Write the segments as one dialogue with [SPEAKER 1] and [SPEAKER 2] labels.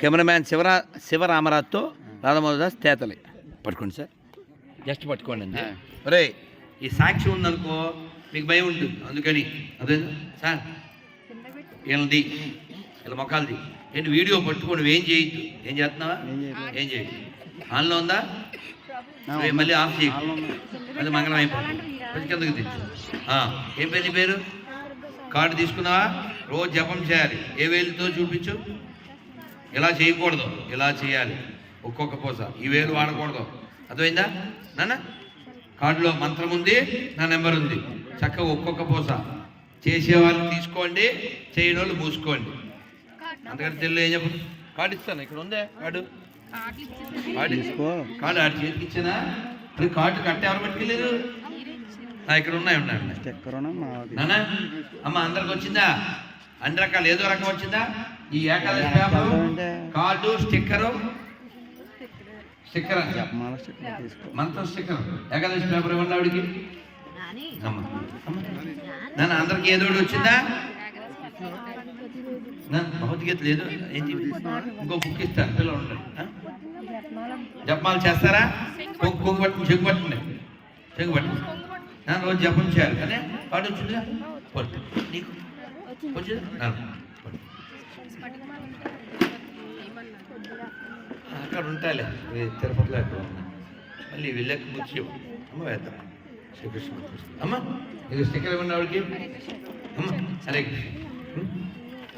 [SPEAKER 1] Cameraman శివరా శివరామరాజ్తో రాధమోదాస్ Tetali. పట్టుకోండి sir. Just పట్టుకోండి అండి ఒరే ఈ సాక్షి ఉందనుకో మీకు భయం ఉంటుంది. అందుకని అదే సార్. వీళ్ళది వీళ్ళ మొక్కలది ఏంటి వీడియో పట్టుకొని నువ్వేం చేయొద్దు? ఏం చేస్తున్నావా? ఏం చేయొద్దు ఆన్లో ఉందా? మళ్ళీ ఆఫ్ చేయి. మళ్ళీ మంగళం అయిపోతుంది కొంచెం కిందకి తెచ్చు ఆ, ఏం పేరు నీ పేరు? కార్డు తీసుకున్నావా? రోజు జపం చేయాలి. ఏ వేలుతో చూపించు? ఇలా చేయకూడదు ఇలా చేయాలి. ఒక్కొక్క పూస. ఈ వేలు వాడకూడదు. అర్థమైందా? నాన్న? కార్డులో మంత్రం ఉంది నా నెంబర్ ఉంది. చక్కగా ఒక్కొక్క పూస. చేసేవాళ్ళు తీసుకోండి చేయని వాళ్ళు మూసుకోండి. అంతకంటే తెల్లు ఏం చెప్పు కార్డు ఇస్తాను ఇక్కడ ఉందే కార్డు కార్డు కార్డు ఆడి చేతికి ఇచ్చానా? ఇప్పుడు కార్డు కట్ట ఎవరు పట్టుకెళ్ళారు? ఇక్కడ ఉన్నాయి ఉన్నాయి అమ్మ అందరికి వచ్చిందా? అన్ని రకాలు ఏదో రకం వచ్చిందా? ఈ Ekadashi paper card sticker. Sticker?
[SPEAKER 2] జపమాల స్టిక్కర్ తీసుకో.
[SPEAKER 1] మంత్రం స్టిక్కర్. ఏకాదశి పేపర్ ఇవ్వండి ఆవిడికి. నాన్న అందరికి ఏదో వచ్చిందా? భగవద్గీత లేదు. ఏంటి? ఇంకో బుక్ ఇస్తాను పిల్లలు ఉండండి ఆ? జపమాలు చేస్తారా? కొంగు పట్టుకుని చెంగు పట్టండి చెంగు పట్టండి నాన్న రోజు జపం చేయాలి. కానీ పాటు వచ్చిందిగా? పట్టు. నీకు? వచ్చిందా. అక్కడ ఉంటాలే తిరుపతిలో ఎక్కడ ఉన్నా మళ్ళీ వెళ్ళాక ముఖ్యం అమ్మ వేద్దాం. శ్రీకృష్ణ అమ్మ ఇది స్టిక్కర్ ఉన్న ఆవిడకి. అమ్మ హరే కృష్ణ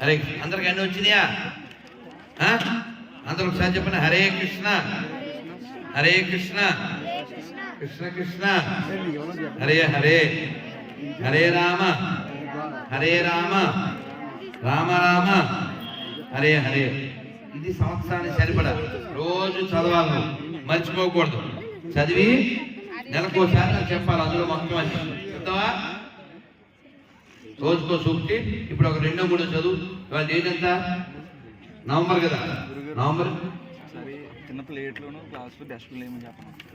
[SPEAKER 1] హరే కృష్ణ అందరికి అన్నీ వచ్చినాయా? అందరూ ఒకసారి చెప్పండి హరే కృష్ణ. హరే కృష్ణ. కృష్ణ కృష్ణ. హరే హరే. హరే రామ. హరే రామ. రామ రామ. హరే హరే. ఇది సంవత్సరానికి సరిపడా. రోజు చదవాలి మర్చిపోకూడదు. చదివి నెలకోసారి నాకు చెప్పాలి అందులో మొత్తం అది చెప్తావా? రోజుకో సూక్తి. ఇప్పుడు ఒక రెండో మూడో చదువు. ఇవాళ డేట్ ఎంత? నవంబర్ కదా. నవంబర్?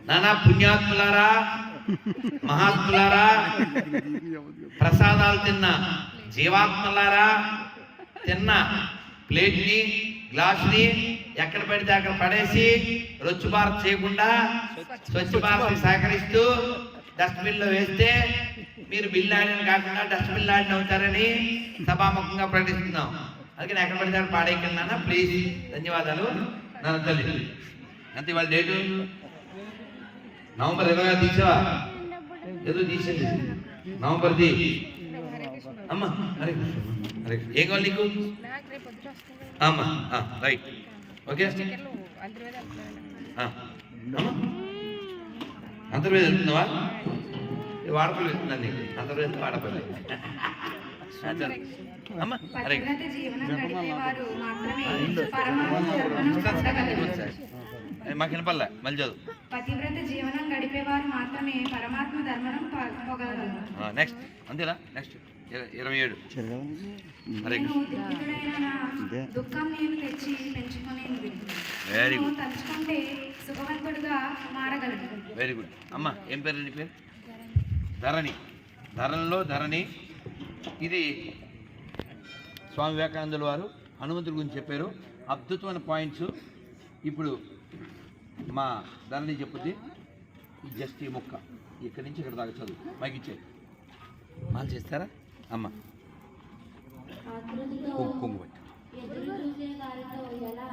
[SPEAKER 1] నానా పుణ్యాత్ములారా? మహాత్ములారా? ప్రసాదాలు తిన్న. జీవాత్మలారా? తిన్న. ప్లేట్ని గ్లాస్ని ఎక్కడ పడితే అక్కడ పడేసి రొచ్చు భారత్ చేయకుండా స్వచ్ఛ భారత్ సహకరిస్తూ డస్ట్బిన్లో వేస్తే మీరు బిల్లు ఆడిన కాకుండా డస్ట్బిన్ ఆడిన అవుతారని సభాముఖంగా ప్రకటిస్తున్నాం. అందుకని ఎక్కడ పడితే అక్కడ పాడేయకుండా ప్లీజ్. ధన్యవాదాలు. నన్ను తల్లి. అంతే వాళ్ళ డేటు? నవంబర్ ఇరవై ఆరు తీసావా? ఏదో తీసేది. నవంబర్ది. అమ్మా అమ్మ హరే కృష్ణ. ఏం కావాలి నీకు? అమ్మ. ఆ, రైట్ ఓకే. అంతర్వేది వెళ్తున్నావా వాడపల్లి వెళ్తున్నాను నీకు అంతర్వేది వాడపల్లి. అమ్మ ఏ, మాకు వినపల్లే మళ్ళీ చదువు
[SPEAKER 3] పతివ్రత జీవనం మాత్రమే పరమాత్మ పొగలగలరు
[SPEAKER 1] నెక్స్ట్ అంతేనా? నెక్స్ట్ ఇరవై ఏడు.
[SPEAKER 3] దుఃఖం నేను తెచ్చి పెంచుకునేది నేను
[SPEAKER 1] good.
[SPEAKER 3] తలుచుకుంటే సుఖవంతుడుగా మారగలను
[SPEAKER 1] వెరీ గుడ్ అమ్మ ఏం పేరు నీ పేరు? ధరణి. ధరణిలో ధరణి. ఇది స్వామి వివేకానందుల వారు హనుమంతుడి గురించి చెప్పారు. అద్భుతమైన పాయింట్స్. ఇప్పుడు మా ధరణి చెప్పుద్ది. ఈ జస్ట్ ఈ ముక్క. ఇక్కడి నుంచి ఇక్కడ దాకా చదువు. మైకి ఇచ్చే మాలు చేస్తారా? అమ్మ. కొంగు పట్టు.
[SPEAKER 4] ఎదురు చూసే వారితో ఎలా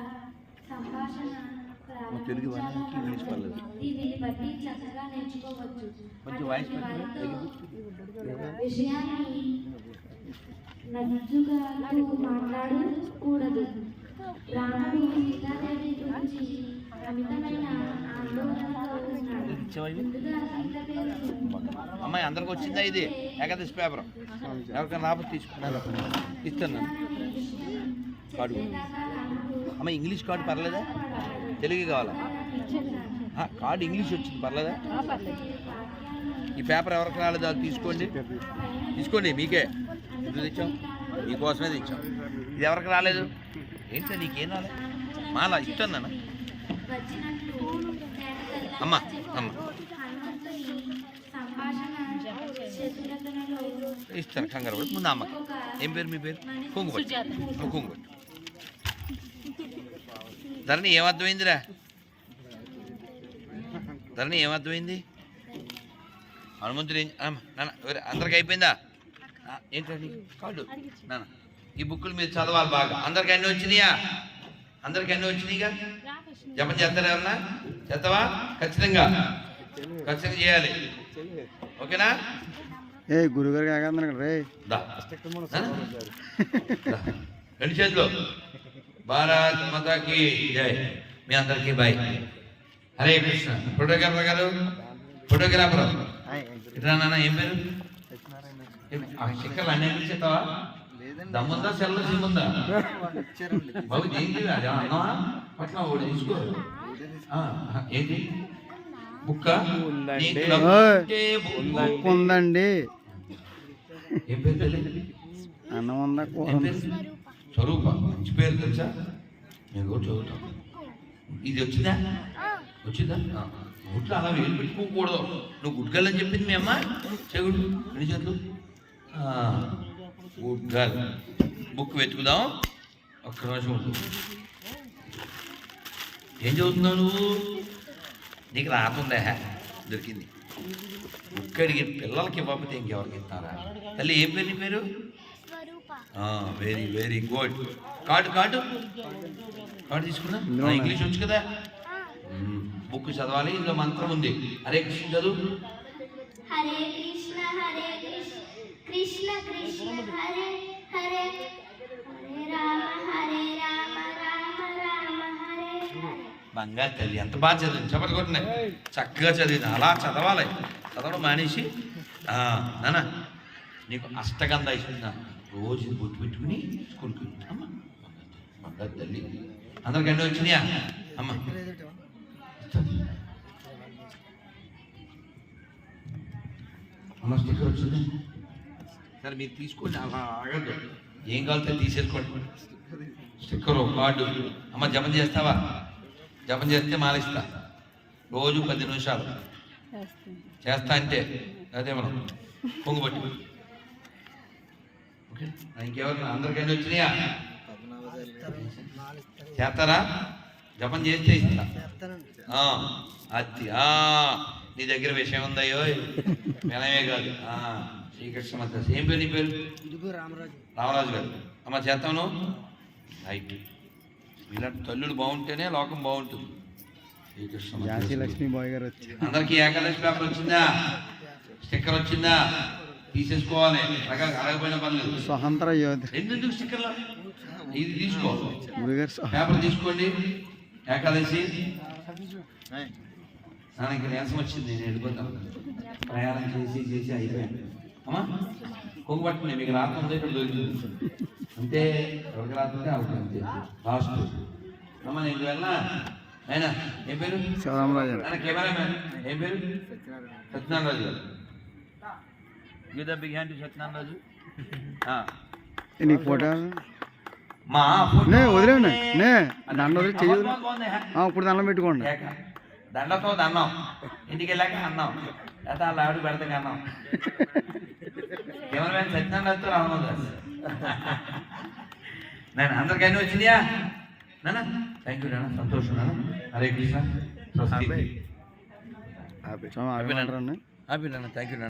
[SPEAKER 4] సంభాషణ
[SPEAKER 1] మా తెలుగు వాళ్ళకి ఇంగ్లీష్ పర్లేదు. కొంచెం వాయిస్
[SPEAKER 4] మాట్లాడకూడదు. రాముడు సీతాదేవి గురించి అమితమైన ఆందోళనతో
[SPEAKER 1] అమ్మాయి అందరికి వచ్చిందా ఇది? ఏకాదశి పేపర్. ఎవరికైనా రాబోతు తీసుకున్నారు ఇస్తాను కార్డు అమ్మాయి ఇంగ్లీష్ కార్డు పర్లేదా? తెలుగు కావాలా? కార్డు ఇంగ్లీష్ వచ్చింది పర్లేదా? ఈ పేపర్ ఎవరికి రాలేదు అది తీసుకోండి. తీసుకోండి మీకే. ఎందుకు తెచ్చాం మీకోసమే తెచ్చాం ఇది ఎవరికి రాలేదు? ఏంటో నీకేం రాలేదు? మాలా ఇస్తాను నాన్న. అమ్మ అమ్మ. ఇస్తాను కంగారు పడి ముందు అమ్మకి. ఏం పేరు మీ పేరు? కొంగు పట్టు. కొంగు పట్టు. ధరణి ఏమర్థమైందిరా ధరణి ఏమర్థమైంది హనుమంతుడు ఏం అమ్మ, నాన్న అందరికి అయిపోయిందా? ఏంటండి కాదు నాన్న ఈ బుక్కులు మీరు చదవాలి బాగా. అందరికి అన్నీ వచ్చినాయా? అందరికి అన్నీ వచ్చినాయిగా? జపం చేస్తారా ఎవరన్నా చేస్తావా? ఖచ్చితంగా. ఖచ్చితంగా చేయాలి. ఓకేనా?
[SPEAKER 5] ఏ గురుగారు రే.
[SPEAKER 1] రెండు చేతులు. భారత్ మాతాకి జై. మీ అందరికీ బాయ్ హరే కృష్ణ. ఫోటోగ్రాఫర్ గారు? ఫోటోగ్రాఫర్. ఇట్లా నాన్న ఏం పేరు? ఆ స్టిక్కర్లు అన్నీ పిలిచేస్తావా దమ్ముందా సెల్ సిమ్ ఉందా బాబు ఏంటి అది అన్నమా పట్ల ఒకటి ఏంటి బుక్క? బుక్కు.
[SPEAKER 5] ఉందండి? అన్నం ఉందా?
[SPEAKER 1] స్వరూప. మంచి పేరు తెలుసా? నేను కూడా చదువుతాం. ఇది వచ్చిందా? వచ్చిందా. నోట్లో అలా వేలు పెట్టుకోకూడదు. నువ్వు గుడ్ గర్ల్ అని చెప్పింది మీ అమ్మ? చెగుడు రెండు చేతులు. ఆ, గుడ్ గర్ల్. బుక్ వెతుకుదాం. ఒక్క నిమిషం ఉండు. ఏం చదువుతున్నావు నువ్వు? నీకు రాతుందా దొరికింది. బుక్ అడిగిన పిల్లలకి ఇవ్వకపోతే ఇంకెవరికి ఇస్తారా? తల్లి ఏం పేరు నీ పేరు? Very very good. Card card. Card తీసుకున్నా? ఇంగ్లీష్ వచ్చు కదా. బుక్ చదవాలి ఇందులో మంత్రం ఉంది. హరే కృష్ణ చదువు.
[SPEAKER 4] హరే కృష్ణ హరే కృష్ణ కృష్ణ కృష్ణ హరే హరే.
[SPEAKER 1] బంగారు తల్లి. ఎంత బాగా చదివింది. చెప్పటి కొట్టినాయి చక్కగా చదివింది. అలా చదవాలి. చదవడం మానేసి. ఆ, నాన్న నీకు అష్టగంధ ఇస్తున్నా రోజు బొట్టు పెట్టుకుని స్కూల్కి. అమ్మ బంగారు తల్లి. అందరికి అన్నీ వచ్చినాయా? అమ్మ. అమ్మ స్టిక్కర్ వచ్చింది? సరే మీరు తీసుకోండి. అలా ఆగద్దు ఏం కావాలితే తీసేసుకోండి. Sticker card. అమ్మ జపం చేస్తావా? జపం చేస్తే మాలిస్తా రోజు పది నిమిషాలు. చేస్తా అంటే అదే మనం పొంగుబట్టి ఓకే ఇంకెవరు అందరికైనా వచ్చినాయా? చేస్తారా? జపం చేస్తే ఇస్తా. నీ దగ్గర విషయం ఉందయ్యో వినమే కాదు. శ్రీకృష్ణ మధ్య. ఏం పేరు నీ పేరు? రామరాజు. గారు. అమ్మ చేస్తాను రైట్. ఇలాంటి తల్లులు బాగుంటేనే లోకం బాగుంటుంది.
[SPEAKER 5] ఝాన్సీ లక్ష్మీబాయి గారు వచ్చి
[SPEAKER 1] అందరికి ఏకాదశి పేపర్ వచ్చిందా? స్టిక్కర్ వచ్చిందా? తీసేసుకోవాలి. అడగపోయిన పర్లేదు.
[SPEAKER 5] స్వతంత్ర యోధి
[SPEAKER 1] ఎందుకు స్టిక్కర్లు? ఇది తీసుకో. పేపర్ తీసుకోండి. ఏకాదశి. నాకు నీరసం వచ్చింది. నేను వెళ్ళిపోతాను. ప్రయాణం చేసి చేసి అయిపోయాను అమ్మా? కొంగుపట్టుకునే మీకు రాత్రి ఉందో ఇక్కడ దొరికింది అంతే ఎవరికి రాత్రి అవుతుంది అంతే. లాస్ట్ అమ్మ నేను వెళ్ళా అయినా ఏం పేరు?
[SPEAKER 5] గారు
[SPEAKER 1] ఆయన కెమెరామ్యాన్. ఏం పేరు? Satyanarayana Raju garu give the big hand Satyanarayana Raju
[SPEAKER 5] నీ ఫోటో
[SPEAKER 1] మా
[SPEAKER 5] నే నే. దండ వదిలి చెయ్యి ఆ, ఇప్పుడు దండం పెట్టుకోండి.
[SPEAKER 1] దండతో దండం. ఇంటికి వెళ్ళాక అన్నం లేదా వాళ్ళ ఆవిడ పెడతాక అన్నం కెమెరామెన్ సత్యనారాయణతో రామదాస్ నేను అందరికైనా వచ్చిందియా నాన్న థ్యాంక్ యూ నాన్న సంతోషం నాన్న హరే కృష్ణ నాన్న థ్యాంక్ యూ నాన్న